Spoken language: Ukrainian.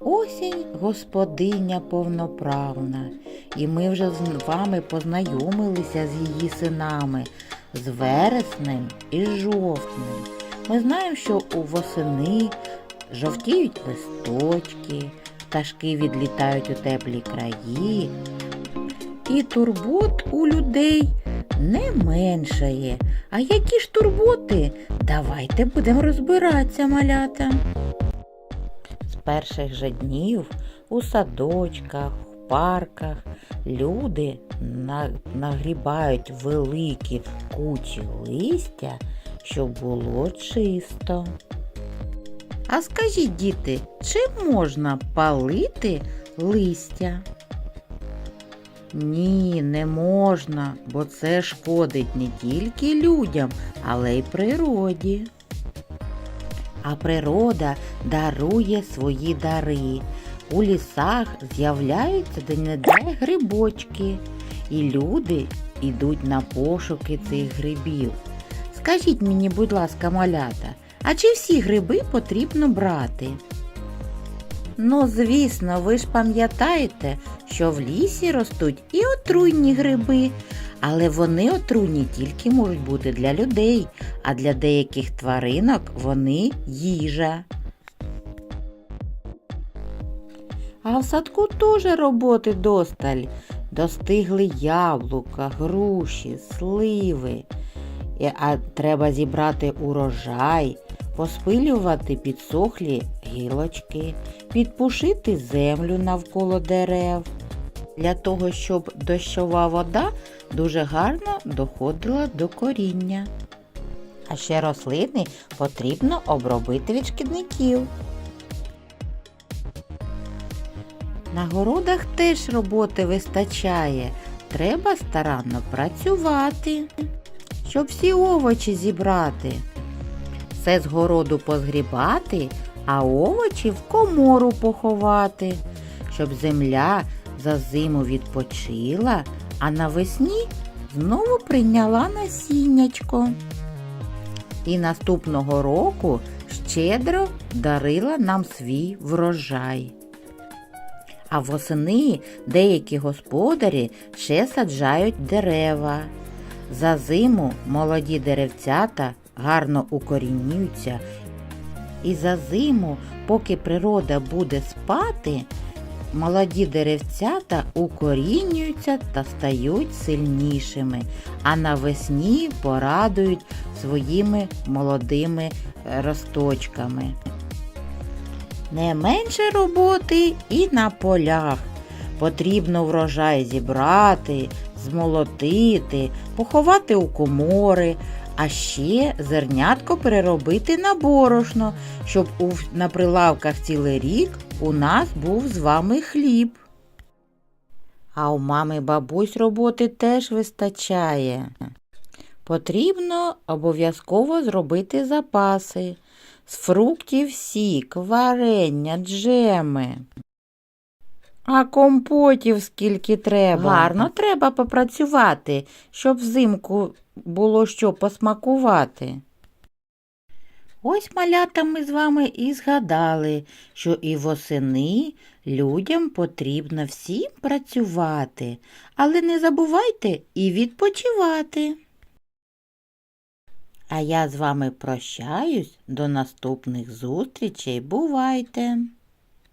Осінь господиня повноправна, і ми вже з вами познайомилися з її синами, з вереснем і жовтнем. Ми знаємо, що у восени жовтіють листочки, пташки відлітають у теплі краї, і турбот у людей не меншає. А які ж турботи? Давайте будемо розбиратися, малята. З перших же днів у садочках, в парках люди нагрібають великі кучі листя, щоб було чисто. А скажіть, діти, чи можна палити листя? Ні, не можна, бо це шкодить не тільки людям, але й природі. А природа дарує свої дари. У лісах з'являються де-не-де грибочки, і люди йдуть на пошуки цих грибів. Скажіть мені, будь ласка, малята, а чи всі гриби потрібно брати? Ну, звісно, ви ж пам'ятаєте, що в лісі ростуть і отруйні гриби, але вони отруйні тільки можуть бути для людей, а для деяких тваринок вони їжа. А в садку теж роботи досталь. Достигли яблука, груші, сливи. А треба зібрати урожай, поспилювати підсохлі гілочки, підпушити землю навколо дерев. Для того, щоб дощова вода дуже гарно доходила до коріння. А ще рослини потрібно обробити від шкідників. На городах теж роботи вистачає. Треба старанно працювати, щоб всі овочі зібрати. Все з городу позгрібати, а овочі в комору поховати, щоб земля за зиму відпочила, а навесні знову прийняла насіннячко. І наступного року щедро дарила нам свій врожай. А восени деякі господарі ще саджають дерева. За зиму молоді деревцята гарно укорінюються. І за зиму, поки природа буде спати, молоді деревцята укорінюються та стають сильнішими, а навесні порадують своїми молодими е, росточками. Не менше роботи і на полях. Потрібно врожай зібрати, змолотити, поховати у комори, а ще зернятко переробити на борошно, щоб на прилавках цілий рік у нас був з вами хліб. А у мами бабусь роботи теж вистачає. Потрібно обов'язково зробити запаси з фруктів сік, варення, джеми. А компотів скільки треба. Гарно треба попрацювати, щоб взимку було що посмакувати. Ось малята ми з вами і згадали, що і восени людям потрібно всім працювати, але не забувайте і відпочивати. А я з вами прощаюсь. До наступних зустрічей. Бувайте!